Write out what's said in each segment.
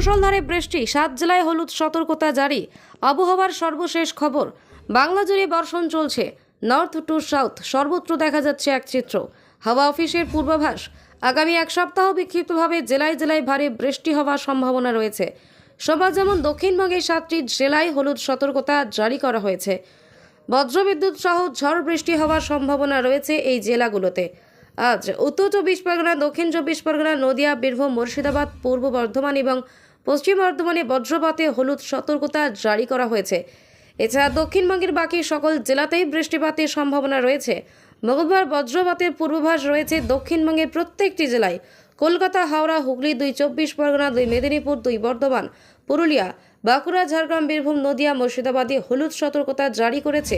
মুষলধারে বৃষ্টি, সাত জেলায় হলুদ সতর্কতা জারি। আবহাওয়ার সর্বশেষ খবর, বাংলা জুড়ে বর্ষণ চলছে। নর্থ টু সাউথ, সর্বত্র দেখা যাচ্ছে এক চিত্র। হাওয়া অফিসের পূর্বাভাস, আগামী এক সপ্তাহ বিক্ষিপ্তভাবে জেলায় জেলায় ভারী বৃষ্টি হওয়ার সম্ভাবনা রয়েছে। সোমবার যেমন দক্ষিণবঙ্গের সাতটি জেলায় হলুদ সতর্কতা জারি করা হয়েছে। বজ্রবিদ্যুৎ সহ ঝড় বৃষ্টি হওয়ার সম্ভাবনা রয়েছে এই জেলাগুলোতে। আজ উত্তর চব্বিশ পরগনা, দক্ষিণ চব্বিশ পরগনা, নদিয়া, বীরভূম, মুর্শিদাবাদ, পূর্ব বর্ধমান এবং পশ্চিম বর্ধমানে বজ্রপাতে হলুদ সতর্কতা জারি করা হয়েছে। এছাড়া দক্ষিণবঙ্গের বাকি সকল জেলাতেই বৃষ্টিপাতের সম্ভাবনা রয়েছে। মঙ্গলবার বজ্রপাতের পূর্বাভাস রয়েছে দক্ষিণবঙ্গের প্রত্যেকটি জেলায়। কলকাতা, হাওড়া, হুগলি, দুই চব্বিশ পরগনা, দুই মেদিনীপুর, দুই বর্ধমান, পুরুলিয়া, বাঁকুড়া, ঝাড়গ্রাম, বীরভূম, নদিয়া, মুর্শিদাবাদে হলুদ সতর্কতা জারি করেছে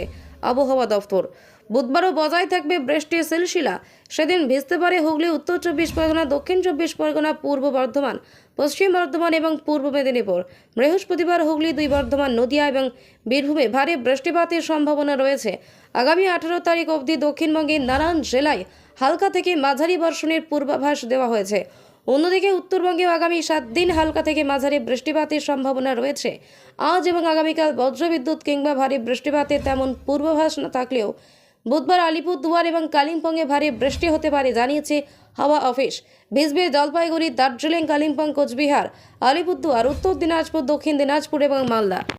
আবহাওয়া দফতর বুধবারও বজায় থাকবে বৃষ্টির সিলশিলা সেদিন ভিজতে পারে হুগলি, উত্তর চব্বিশ পরগনা, দক্ষিণ চব্বিশ পরগনা, পূর্ব বর্ধমান, পশ্চিম বর্ধমান এবং পূর্ব মেদিনীপুর। বৃহস্পতিবার হুগলি, দুই বর্ধমান, নদিয়া এবং বীরভূমে ভারী বৃষ্টিপাতের সম্ভাবনা রয়েছে। আগামী আঠারো তারিখ অবধি দক্ষিণবঙ্গের নানান জেলায় হালকা থেকে মাঝারি বর্ষণের পূর্বাভাস দেওয়া হয়েছে। অন্যদিকে উত্তরবঙ্গেও আগামী সাত দিন হালকা থেকে মাঝারি বৃষ্টিপাতের সম্ভাবনা রয়েছে। আজ এবং আগামীকাল বজ্রবিদ্যুৎ কিংবা ভারী বৃষ্টিপাতের তেমন পূর্বাভাস না থাকলেও বুধবার আলিপুরদুয়ার এবং কালিম্পংয়ে ভারী বৃষ্টি হতে পারে, জানিয়েছে হাওয়া অফিস। ভিজবে জলপাইগুড়ি দার্জিলিং, কালিম্পং, কোচবিহার, আলিপুরদুয়ার, উত্তর দিনাজপুর, দক্ষিণ দিনাজপুর এবং মালদা।